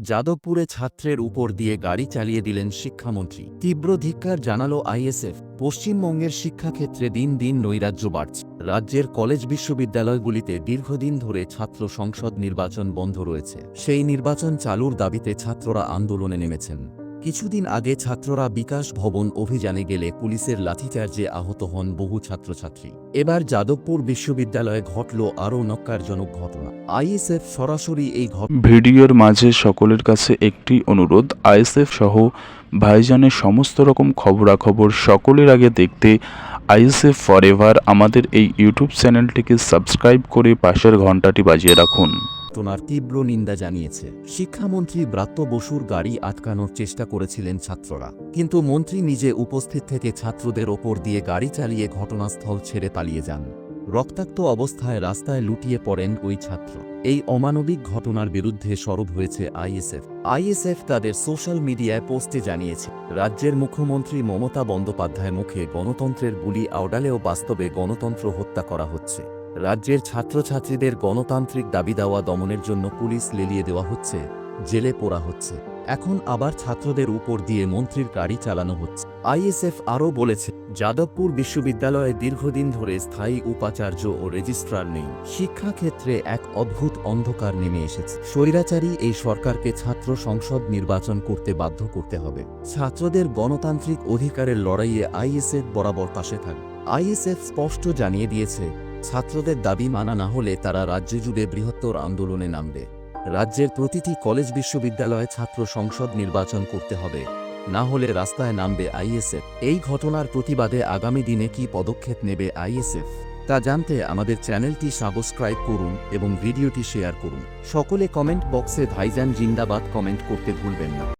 যাদবপুরে ছাত্রের উপর দিয়ে গাড়ি চালিয়ে দিলেন শিক্ষামন্ত্রী। তীব্র ধিক্কার জানালো আইএসএফ। পশ্চিমবঙ্গের শিক্ষাক্ষেত্রে দিন দিন নৈরাজ্য বাড়ছে। রাজ্যের কলেজ বিশ্ববিদ্যালয়গুলিতে দীর্ঘদিন ধরে ছাত্র সংসদ নির্বাচন বন্ধ রয়েছে। সেই নির্বাচন চালুর দাবিতে ছাত্ররা আন্দোলনে নেমেছেন। কিছুদিন আগে ছাত্ররা বিকাশ ভবন অভিযানে গেলে পুলিশের লাঠিচার্জে আহত হন বহু ছাত্রছাত্রী। এবার যাদবপুর বিশ্ববিদ্যালয়ে ঘটল আরও নক্কারজনক ঘটনা। আইএসএফ সরাসরি এই ভিডিওর মাঝে সকলের কাছে একটি অনুরোধ, আইএসএফ সহ ভাইজানের সমস্ত রকম খবরাখবর সকলের আগে দেখতে আইএসএফ ফরএভার আমাদের এই ইউটিউব চ্যানেলটিকে সাবস্ক্রাইব করে পাশের ঘন্টাটি বাজিয়ে রাখুন। ঘটনার তীব্র নিন্দা জানিয়েছে। শিক্ষামন্ত্রী ব্রাত্য বসুর গাড়ি আটকানোর চেষ্টা করেছিলেন ছাত্ররা। কিন্তু মন্ত্রী নিজে উপস্থিত থেকে ছাত্রদের ওপর দিয়ে গাড়ি চালিয়ে ঘটনাস্থল ছেড়ে পালিয়ে যান। রক্তাক্ত অবস্থায় রাস্তায় লুটিয়ে পড়েন ওই ছাত্র। এই অমানবিক ঘটনার বিরুদ্ধে সরব হয়েছে আইএসএফ। আইএসএফ তাদের সোশ্যাল মিডিয়ায় পোস্টে জানিয়েছে, রাজ্যের মুখ্যমন্ত্রী মমতা বন্দ্যোপাধ্যায় মুখে গণতন্ত্রের বুলি আওডালেও বাস্তবে গণতন্ত্র হত্যা করা হচ্ছে। রাজ্যের ছাত্রছাত্রীদের গণতান্ত্রিক দাবি দেওয়া দমনের জন্য পুলিশ লেলিয়ে দেওয়া হচ্ছে, জেলে পোড়া হচ্ছে। এখন আবার ছাত্রদের উপর দিয়ে মন্ত্রীর গাড়ি চালানো হচ্ছে। আইএসএফ আরও বলেছে, যাদবপুর বিশ্ববিদ্যালয়ে দীর্ঘদিন ধরে স্থায়ী উপাচার্য ও রেজিস্ট্রার নেই। শিক্ষাক্ষেত্রে এক অদ্ভুত অন্ধকার নেমে এসেছে। স্বৈরাচারী এই সরকারকে ছাত্র সংসদ নির্বাচন করতে বাধ্য করতে হবে। ছাত্রদের গণতান্ত্রিক অধিকারের লড়াইয়ে আইএসএফ বরাবর পাশে থাকবে আইএসএফ স্পষ্ট জানিয়ে দিয়েছে ছাত্রদের দাবি মানা না হলে তারা রাজ্য জুড়ে বৃহত্তর আন্দোলনে নামবে। রাজ্যের প্রতিটি কলেজ বিশ্ববিদ্যালয়ে ছাত্র সংসদ নির্বাচন করতে হবে। না হলে রাস্তায় নামবে আইএসএফ। এই ঘটনার প্রতিবাদে আগামী দিনে কি পদক্ষেপ নেবে আইএসএফ? তা জানতে আমাদের চ্যানেলটি সাবস্ক্রাইব করুন এবং ভিডিওটি শেয়ার করুন। সকলে কমেন্ট বক্সে ভাইজান জিন্দাবাদ কমেন্ট করতে ভুলবেন না।